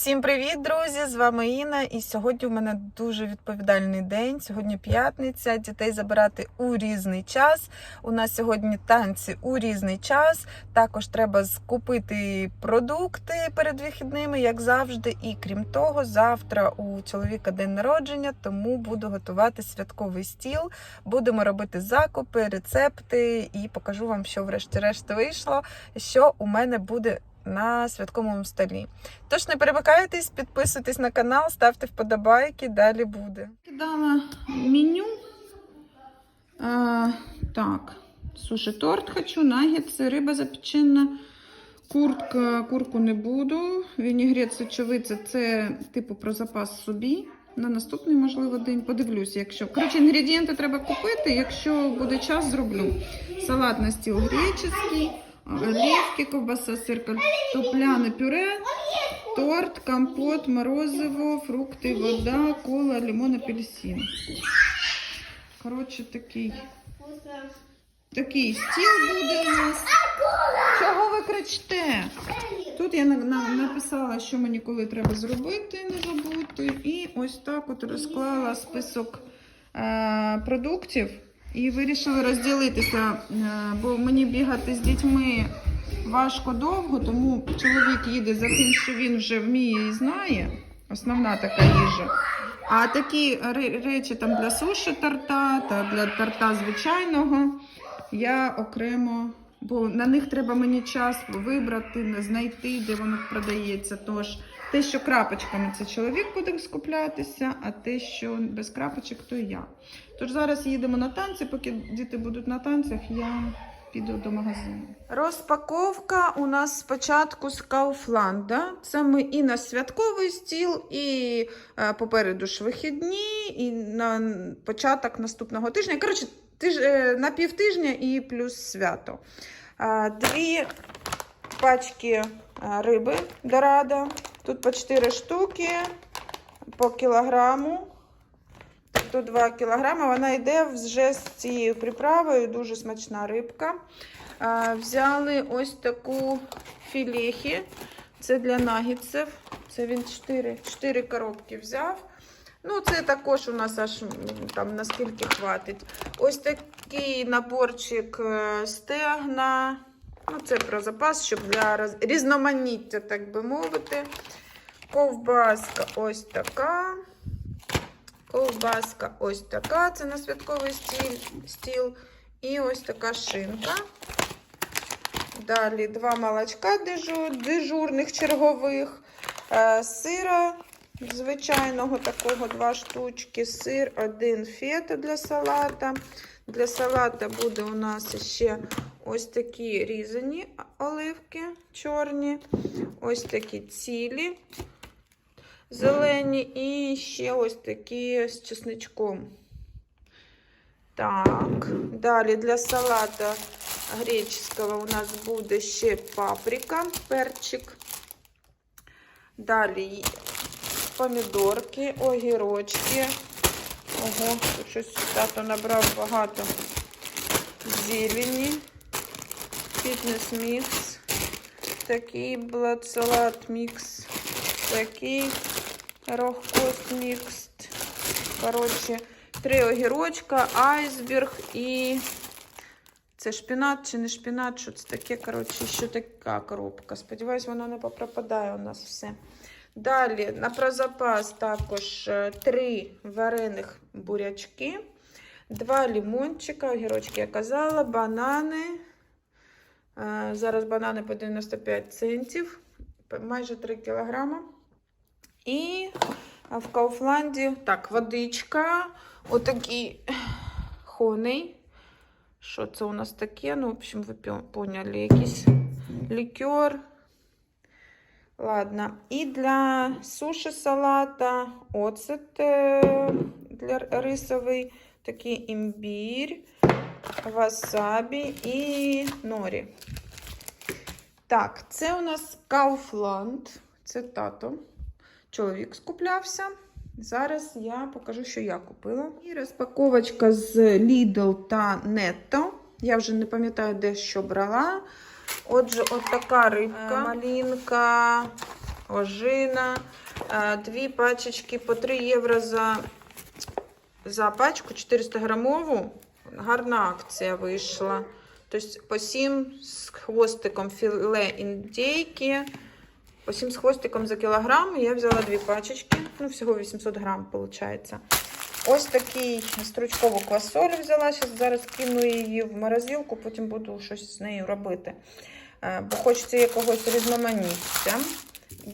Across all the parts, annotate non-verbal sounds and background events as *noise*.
Всім привіт, друзі! З вами Інна. І сьогодні у мене дуже відповідальний день. Сьогодні п'ятниця. Дітей забирати у різний час. У нас сьогодні танці у різний час. Також треба скупити продукти перед вихідними, як завжди. І крім того, завтра у чоловіка день народження, тому буду готувати святковий стіл. Будемо робити закупи, рецепти і покажу вам, що врешті-решт вийшло, що у мене буде на святковому столі. Тож не перемикайтесь, підписуйтесь на канал, ставте вподобайки, далі буде. Кидала меню. А, так, суші торт хочу, нагетси, риба запечена, куртка, курку не буду. Вінігрет сочовиця це типу про запас собі. На наступний, можливо, день подивлюся, якщо. Коротше, інгредієнти треба купити, якщо буде час, зроблю. Салат на стіл греческий, оливки, ковбаса, сир, картопляне пюре, торт, компот, морозиво, фрукти, вода, кола, лимон, апельсин. Коротше, такий, такий стіл буде у нас. Чого ви кричите? Тут я на- на- написала, що мені коли треба зробити, не забути. І ось так от розклала список е, продуктів і вирішила розділитися, е, бо мені бігати з дітьми важко довго, тому чоловік їде за тим, що він вже вміє і знає. Основна така їжа. А такі речі там для суші торта та для торта звичайного я окремо, бо на них треба мені час вибрати, знайти, де воно продається. Тож те, що крапочками, це чоловік буде скуплятися, а те, що без крапочок, то я. Тож зараз їдемо на танці, поки діти будуть на танцях, я піду до магазину. Розпаковка у нас спочатку з Кауфланда. Це ми і на святковий стіл, і е, попереду ж вихідні, і на початок наступного тижня. Коротше, тиж, е, на півтижня і плюс свято. Е, Дві пачки риби дорада. Тут по 4 штуки по кілограму. Тобто 2 кілограми. Вона йде вже з цією приправою, дуже смачна рибка. Взяли ось таку філехи. Це для нагідців. Це він 4, 4 коробки взяв. Ну, це також у нас аж там наскільки хватить. Ось такий наборчик е, стегна. Ну, це про запас, щоб для різноманіття, так би мовити. Ковбаска ось така. Ковбаска ось така. Це на святковий стіл. стіл. І ось така шинка. Далі два молочка дежур, дежурних чергових. Е, сира звичайного такого два штучки. Сир, один фета для салата. Для салата буде у нас ще ось такі різані оливки чорні. Ось такі цілі зелені і ще ось такі з чесничком. Так, далі для салата греческого у нас буде ще паприка, перчик. Далі помідорки, огірочки. Ого, тут щось тато набрав багато зелені. Фітнес-мікс. Такий блад-салат мікс. Такий рохкост мікс. Коротше, три огірочка, айсберг і це шпінат чи не шпінат, що це таке, коротше, що така коробка. Сподіваюсь, воно не попропадає у нас все. Далі, на прозапас також е, три варених бурячки, два лімончика, огірочки я казала, банани. Е, Зараз банани по 95 центів, майже 3 кілограма. І в Кауфланді так, водичка, отакий хоней. Що це у нас таке? Ну, в общем, ви поняли, якийсь лікер. Ладно. І для суші салата оцет е, для рисовий, такий імбір, васабі і норі. Так, це у нас Kaufland. Це тато. Чоловік скуплявся. Зараз я покажу, що я купила. І розпаковочка з Lidl та Netto. Я вже не пам'ятаю, де що брала. Отже, от така рибка. Малінка, ожина, е, дві пачечки по 3 євро за, за пачку 400 грамову. Гарна акція вийшла. Тобто по 7 з хвостиком філе індейки, по 7 з хвостиком за кілограм. Я взяла дві пачечки, ну всього 800 грам виходить. Ось такий стручкову квасолю взяла. Зараз кину її в морозилку, потім буду щось з нею робити. Е, Бо хочеться якогось різноманіття.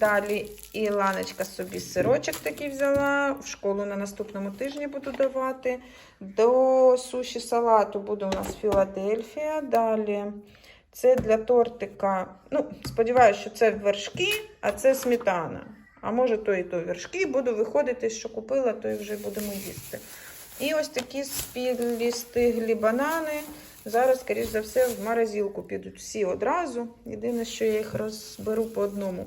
Далі Іланочка собі сирочок такий взяла. В школу на наступному тижні буду давати. До суші салату буде у нас Філадельфія. Далі це для тортика. Ну, сподіваюся, що це вершки, а це сметана. А може, то і то вершки. Буду виходити, що купила, то і вже будемо їсти. І ось такі спілі стиглі банани. Зараз, скоріш за все, в морозилку підуть всі одразу. Єдине, що я їх розберу по одному.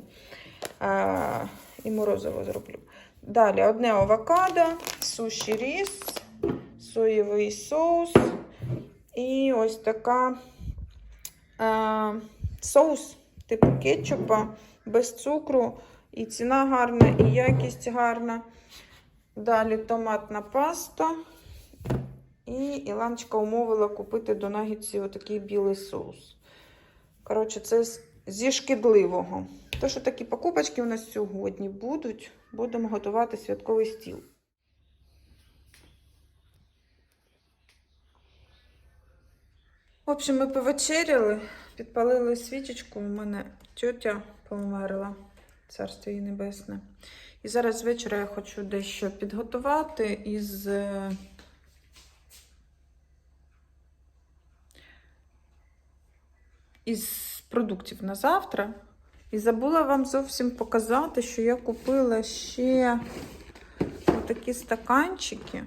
А, і морозиво зроблю. Далі одне авокадо, суші ріс, соєвий соус. І ось така а, соус типу кетчупа без цукру. І ціна гарна, і якість гарна. Далі томатна паста. І Іланочка умовила купити до нагідців отакий білий соус. Коротше, це зі шкідливого. То, що такі покупочки у нас сьогодні будуть, будемо готувати святковий стіл. В общем, ми повечеряли, підпалили свічечку. У мене тьотя померла, царство їй небесне. І зараз з вечора я хочу дещо підготувати із. е, із продуктів на завтра. І забула вам зовсім показати, що я купила ще такі стаканчики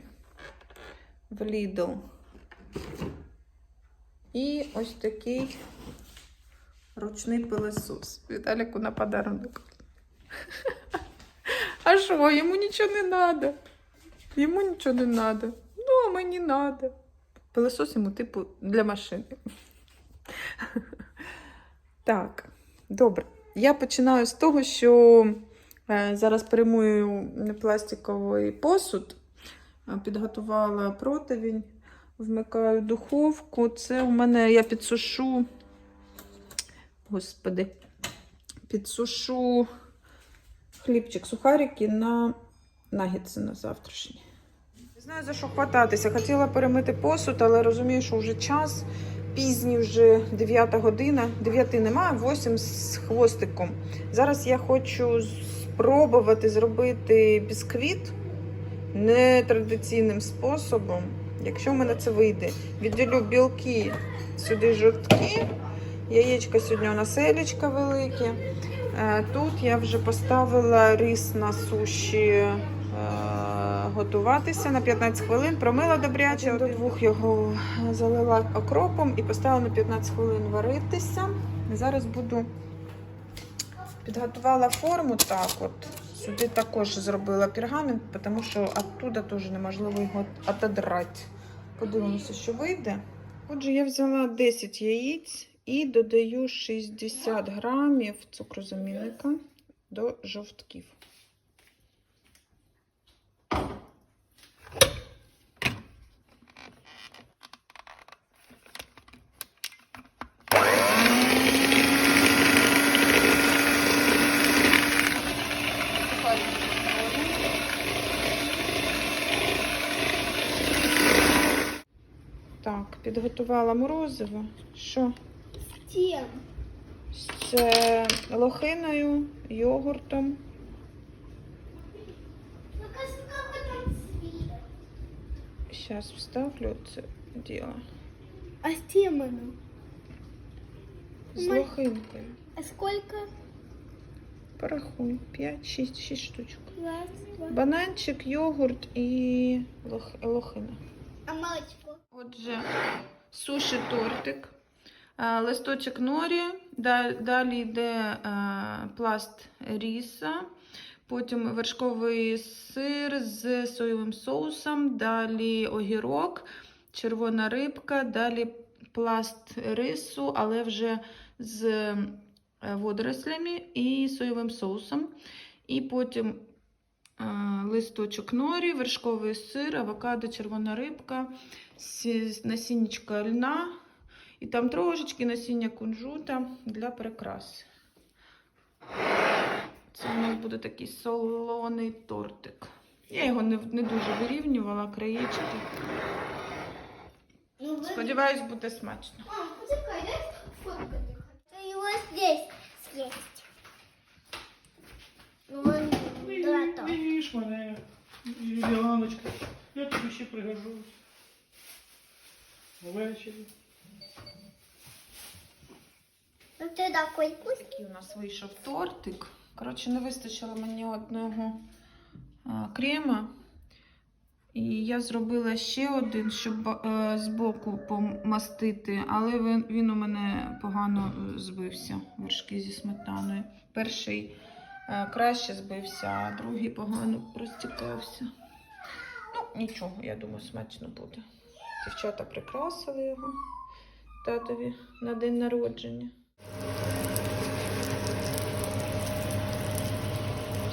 в Lidl. І ось такий ручний пилосос. Віталіку на подарунок. *laughs* А що, йому нічого не треба. Йому нічого не треба. Ну, а мені треба. Пилосос йому, типу, для машини. *laughs* Так, добре. Я починаю з того, що е, зараз перемую пластиковий посуд, Е, підготувала противень, вмикаю духовку. Це у мене я підсушу, господи, підсушу хлібчик, сухарики на нагідси на завтрашні. Не знаю, за що хвататися. Хотіла перемити посуд, але розумію, що вже час. Пізній вже 9 година, 9 немає, 8 з хвостиком. Зараз я хочу спробувати зробити бісквіт нетрадиційним способом. Якщо в мене це вийде, відділю білки сюди жовтки. Яєчка сьогодні у нас елічка велике. Е, Тут я вже поставила рис на суші готуватися на 15 хвилин. Промила добряче, до двох його залила окропом і поставила на 15 хвилин варитися. Зараз буду підготувала форму так от. Сюди також зробила пергамент, тому що оттуда теж неможливо його отодрати. Подивимося, що вийде. Отже, я взяла 10 яєць і додаю 60 грамів цукрозамінника до жовтків. Так, підготувала морозиво. Що? З е, лохиною, йогуртом. Как. Зараз вставлю це діло. А с темами? З Май- лохинкою. А сколько? Порахуй. 5, 6, 6 штучок. Раз, два. Бананчик, йогурт і лох... лохина. А молочко? Отже, суші тортик, е, листочок норі, далі йде е, пласт ріса, потім вершковий сир з соєвим соусом, далі огірок, червона рибка, далі пласт рису, але вже з е, водорослями і соєвим соусом. І потім листочок норі, вершковий сир, авокадо, червона рибка, сі- насіннячка льна. І там трошечки насіння кунжута для прикраси. Це у нас буде такий солоний тортик. Я його не, не дуже вирівнювала, краєчки. Ну. Сподіваюсь, буде смачно. Мам, почекай, дай фоткать. Ты его здесь то. Видиш мене, Іляночка, я тобі ще пригожусь. Ввечері. Ну, ты такой вкусный. Такий у нас вийшов тортик. Коротше, не вистачило мені одного а, крема. І я зробила ще один, щоб е, збоку помастити, але він, він у мене погано е, збився, вершки зі сметаною. Перший краще збився, а другий погано розтікався. Ну, нічого, я думаю, смачно буде. Дівчата прикрасили його татові на день народження.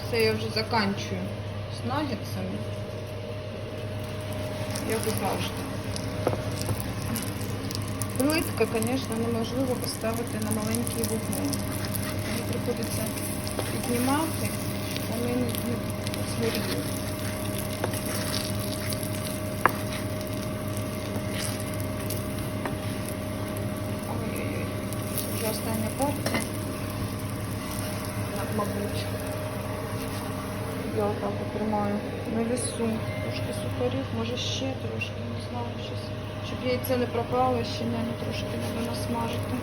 Все, я вже заканчую з нагетсами. Як і завжди. Плитка, звісно, неможливо поставити на маленький вогонь. Приходиться піднімати, щоб вони не, не згоріли. Вже остання партія. Мабуть. Я отак от тримаю на весу. Трошки сухарів, може ще трошки, не знаю щось. Щоб яйце не пропало, ще мені трошки треба насмажити.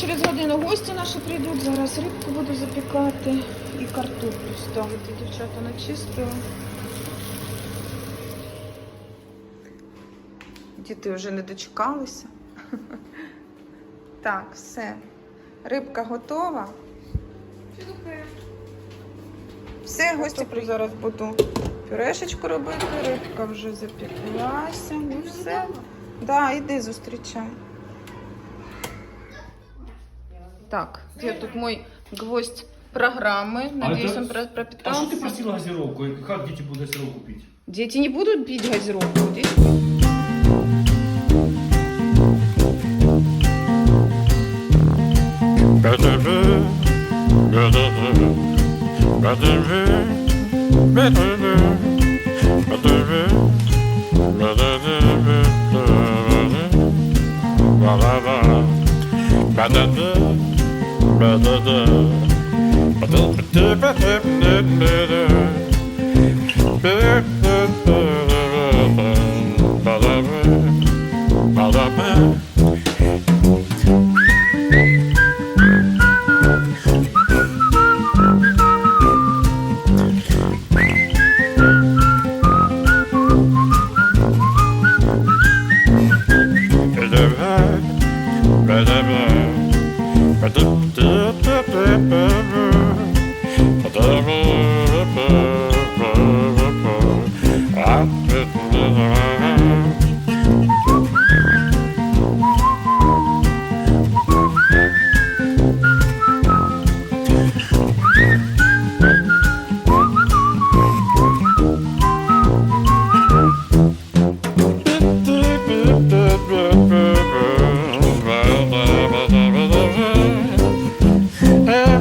Через годину гості наші прийдуть. Зараз рибку буду запікати і картоплю ставити. Дівчата начистила. Діти вже не дочекалися. *laughs* Так, все. Рибка готова. Все, гості при- зараз буду пюрешечку робити. Рибка вже запеклася. Ну все. Да, іди зустрічай. Так, где тут мой гвоздь программы. Надеюсь, это- он про- А что пропитался. ты просила газировку? И Как дети будут газировку пить? Дети не будут пить газировку. Дети... da da da da Uh,